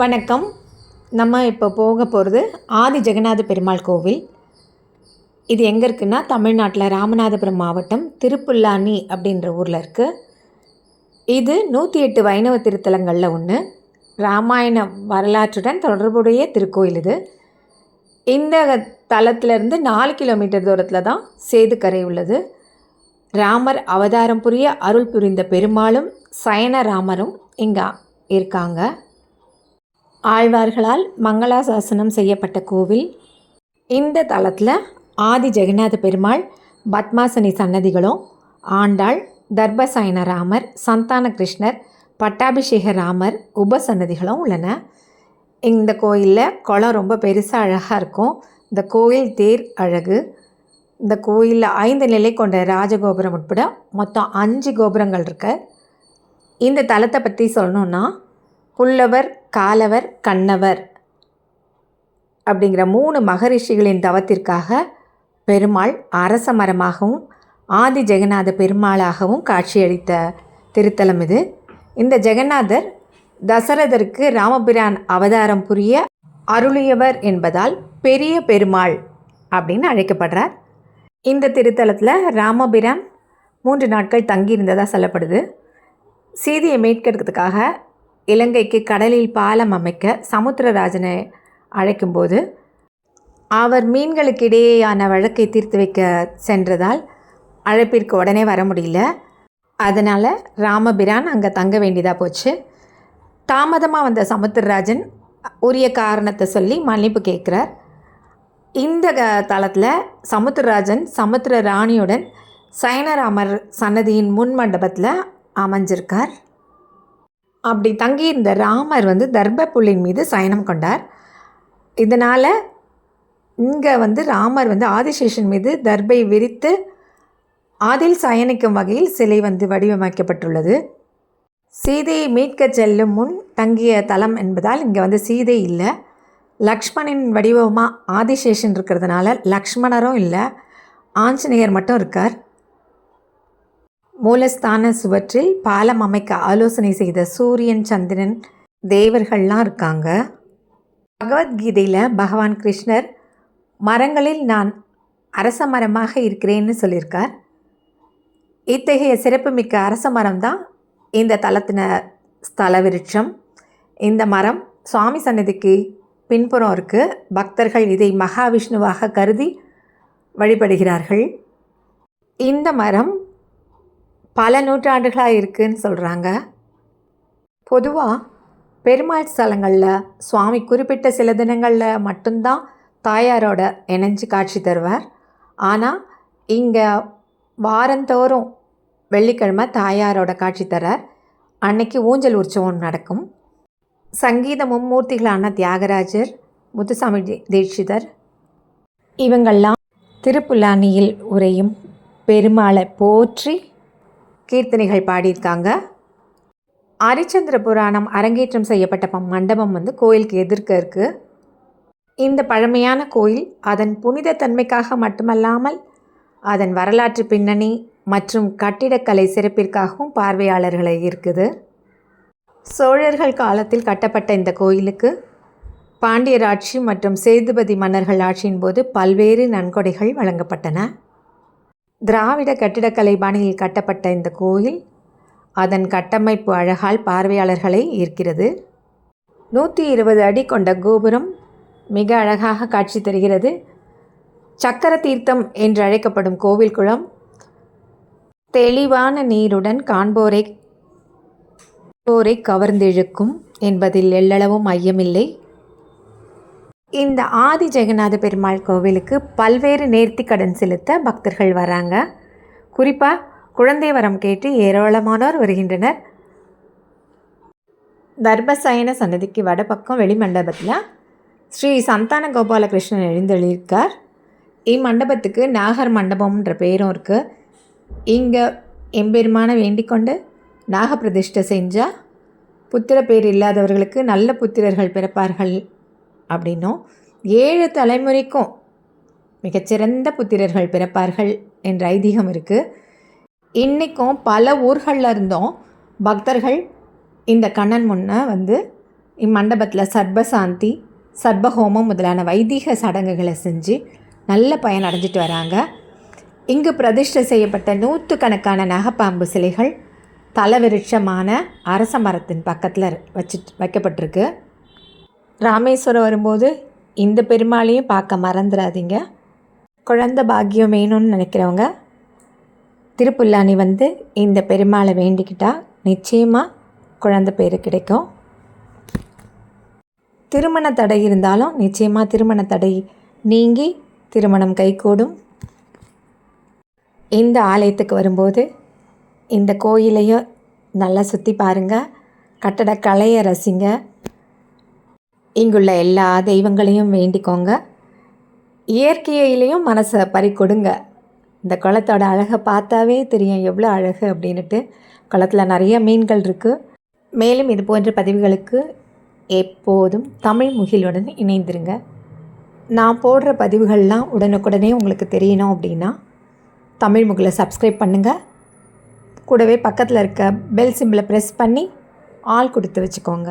வணக்கம். நம்ம இப்போ போக போகிறது ஆதி ஜெகநாத பெருமாள் கோவில். இது எங்கே இருக்குன்னா தமிழ்நாட்டில் ராமநாதபுரம் மாவட்டம் திருப்புல்லானி அப்படின்ற ஊரில் இருக்குது இது நூற்றி எட்டு வைணவ திருத்தலங்களில் ஒன்று ராமாயண வரலாற்றுடன் தொடர்புடைய திருக்கோயில் இது. இந்த தலத்திலிருந்து நாலு கிலோமீட்டர் தூரத்தில் தான் சேதுக்கரை உள்ளது. ராமர் அவதாரம் புரிய அருள் புரிந்த பெருமாளும் சயன ராமரும் இங்கே இருக்காங்க. ஆழ்வார்களால் மங்களாசாசனம் செய்யப்பட்ட கோவில். இந்த தலத்தில் ஆதி ஜெகநாத பெருமாள் பத்மாசனி சன்னதிகளும் ஆண்டாள் தர்பசயன ராமர் சந்தான கிருஷ்ணர் பட்டாபிஷேக ராமர் உபசன்னதிகளும் உள்ளன. இந்த கோயிலில் குளம் ரொம்ப பெருசாக அழகாக இருக்கும். இந்த கோயில் தேர் அழகு. இந்த கோயிலில் ஐந்து நிலை கொண்ட ராஜகோபுரம் உட்பட மொத்தம் அஞ்சு கோபுரங்கள் இருக்கு. இந்த தலத்தை பற்றி சொல்லணுன்னா உள்ளவர் காலவர் கண்ணவர் அப்படிங்கிற மூணு மகரிஷிகளின் தவத்திற்காக பெருமாள் அரச மரமாகவும் ஆதி ஜெகநாத பெருமாளாகவும் காட்சியளித்த திருத்தலம் இது. இந்த ஜெகநாதர் தசரதருக்கு ராமபிரான் அவதாரம் புரிய அருளியவர் என்பதால் பெரிய பெருமாள் அப்படின்னு அழைக்கப்படுறார். இந்த திருத்தலத்தில் ராமபிரான் மூன்று நாட்கள் தங்கியிருந்ததாக சொல்லப்படுது. சீதையை மீட்கிறதுக்காக இலங்கைக்கு கடலில் பாலம் அமைக்க சமுத்திரராஜனை அழைக்கும்போது அவர் மீன்களுக்கு இடையேயான வழக்கை தீர்த்து வைக்க சென்றதால் அழைப்பிற்கு உடனே வர முடியல. அதனால் ராமபிரான் அங்கே தங்க வேண்டியதாக போச்சு. தாமதமாக வந்த சமுத்திரராஜன் உரிய காரணத்தை சொல்லி மன்னிப்பு கேட்குறார். இந்த க- தளத்தில் சமுத்திரராஜன் சமுத்திர ராணியுடன் சயனராமர் சன்னதியின் முன் மண்டபத்தில் அமைஞ்சிருக்கார். அப்படி தங்கியிருந்த ராமர் வந்து தர்ப மீது சயனம் கொண்டார். இதனால் இங்கே வந்து ராமர் வந்து ஆதிசேஷன் மீது தர்பை விரித்து அதில் சயனிக்கும் வகையில் சிலை வந்து வடிவமைக்கப்பட்டுள்ளது. சீதையை மீட்கச் செல்லும் முன் தங்கிய தலம் என்பதால் இங்கே வந்து சீதை இல்லை. லக்ஷ்மணின் வடிவமாக ஆதிசேஷன் இருக்கிறதுனால லக்ஷ்மணரும் இல்லை ஆஞ்சநேயர் மட்டும் இருக்கார். மூலஸ்தான சுவற்றில் பாலம் அமைக்க ஆலோசனை செய்த சூரியன் சந்திரன் தேவர்கள்லாம் இருக்காங்க. பகவத்கீதையில் பகவான் கிருஷ்ணர் மரங்களில் நான் அரச மரமாக இருக்கிறேன்னு சொல்லியிருக்கார். இத்தகைய சிறப்புமிக்க அரச மரம் தான் இந்த தலத்தின ஸ்தல விருட்சம் இந்த மரம் சுவாமி சன்னதிக்கு பின்புறம் இருக்குது பக்தர்கள் இதை மகாவிஷ்ணுவாக கருதி வழிபடுகிறார்கள். இந்த மரம் பல நூற்றாண்டுகளாக இருக்குன்னு சொல்கிறாங்க பொதுவாக பெருமாள் ஸ்தலங்களில் சுவாமி குறிப்பிட்ட சில தினங்களில் மட்டும்தான் தாயாரோட இணைஞ்சு காட்சி தருவார். ஆனால் இங்கே வாரந்தோறும் வெள்ளிக்கிழமை தாயாரோட காட்சி தரார். அன்னைக்கு ஊஞ்சல் உற்சவம் நடக்கும். சங்கீத மும்மூர்த்திகளான தியாகராஜர் முத்துசாமி தீட்சிதர் இவங்கள்லாம் திருப்புலானியில் உரையும் பெருமாளை போற்றி கீர்த்தனைகள் பாடியிருக்காங்க. அரிச்சந்திர புராணம் அரங்கேற்றம் செய்யப்பட்ட மண்டபம் வந்து கோயிலுக்கு எதிர்க்க இருக்குது இந்த பழமையான கோயில் அதன் புனித தன்மைக்காக மட்டுமல்லாமல் அதன் வரலாற்று பின்னணி மற்றும் கட்டிடக்கலை சிறப்பிற்காகவும் பார்வையாளர்களை இருக்குது. சோழர்கள் காலத்தில் கட்டப்பட்ட இந்த கோயிலுக்கு பாண்டியர் ஆட்சி மற்றும் சேதுபதி மன்னர்கள் ஆட்சியின் போது பல்வேறு நன்கொடைகள் வழங்கப்பட்டன. திராவிட கட்டிடக்கலை பாணியில் கட்டப்பட்ட இந்த கோயில் அதன் கட்டமைப்பு அழகால் பார்வையாளர்களை ஈர்க்கிறது. நூற்றி இருபது அடி கொண்ட கோபுரம் மிக அழகாக காட்சி தருகிறது. சக்கர தீர்த்தம் என்று அழைக்கப்படும் கோவில் குளம் தெளிவான நீருடன் காண்போரை போரை கவர்ந்திழுக்கும் என்பதில் எள்ளளவும் ஐயமில்லை. இந்த ஆதி ஜெகநாத பெருமாள் கோவிலுக்கு பல்வேறு நேர்த்தி கடன் செலுத்த பக்தர்கள் வராங்க. குறிப்பாக குழந்தை வரம் கேட்டு ஏராளமானோர் வருகின்றனர். தர்பசயன சன்னதிக்கு வடபக்கம் வெளிமண்டபத்தில் ஸ்ரீ சந்தான கோபாலகிருஷ்ணன் எழுந்தள்ளியிருக்கார் இம்மண்டபத்துக்கு நாகர் மண்டபம்ன்ற பேரும் இருக்குது இங்கே எம்பெருமான வேண்டிக்கொண்டு நாகப்பிரதிஷ்டை செஞ்சால் புத்திர பேர் இல்லாதவர்களுக்கு நல்ல புத்திரர்கள் பிறப்பார்கள் அப்படின்னும் ஏழு தலைமுறைக்கும் மிகச்சிறந்த புத்திரர்கள் பிறப்பார்கள் என்ற ஐதீகம் இருக்குது இன்றைக்கும் பல ஊர்களில் இருந்தும் பக்தர்கள் இந்த கண்ணன் முன்ன வந்து இம்மண்டபத்தில் சர்பசாந்தி சர்பஹோமம் முதலான வைதீக சடங்குகளை செஞ்சு நல்ல பயன் அடைஞ்சிட்டு வராங்க. இங்கு பிரதிஷ்டை செய்யப்பட்ட நூற்றுக்கணக்கான நகப்பாம்பு சிலைகள் தலவிருட்சமான அரச மரத்தின் பக்கத்தில் வச்சு வைக்கப்பட்டிருக்கு. ராமேஸ்வரம் வரும்போது இந்த பெருமாளையும் பார்க்க மறந்துடாதீங்க குழந்த பாக்கியம் வேணும்னு நினைக்கிறவங்க திருப்புல்லானி வந்து இந்த பெருமாளை வேண்டிக்கிட்டால் நிச்சயமாக குழந்த பேர் கிடைக்கும். திருமண தடை இருந்தாலும் நிச்சயமாக திருமண தடை நீங்கி திருமணம் கைகூடும். இந்த ஆலயத்துக்கு வரும்போது இந்த கோயிலையும் நல்லா சுற்றி பாருங்கள் கட்டடக்கலையை ரசிங்க. இங்குள்ள எல்லா தெய்வங்களையும் வேண்டிக்கோங்க. இயற்கையிலையும் மனசை பறிக்கொடுங்க இந்த குளத்தோட அழகை பார்த்தாவே தெரியும் எவ்வளோ அழகு அப்படின்ட்டு குளத்தில் நிறைய மீன்கள் இருக்குது மேலும் இது போன்ற பதிவுகளுக்கு எப்போதும் தமிழ் முகிலுடன் இணைந்திருங்க. நான் போடுற பதிவுகள்லாம் உடனுக்குடனே உங்களுக்கு தெரியணும் அப்படின்னா தமிழ் முகிலை சப்ஸ்கிரைப் பண்ணுங்கள் கூடவே பக்கத்தில் இருக்க பெல் சிம்பிளை ப்ரெஸ் பண்ணி ஆள் கொடுத்து வச்சுக்கோங்க.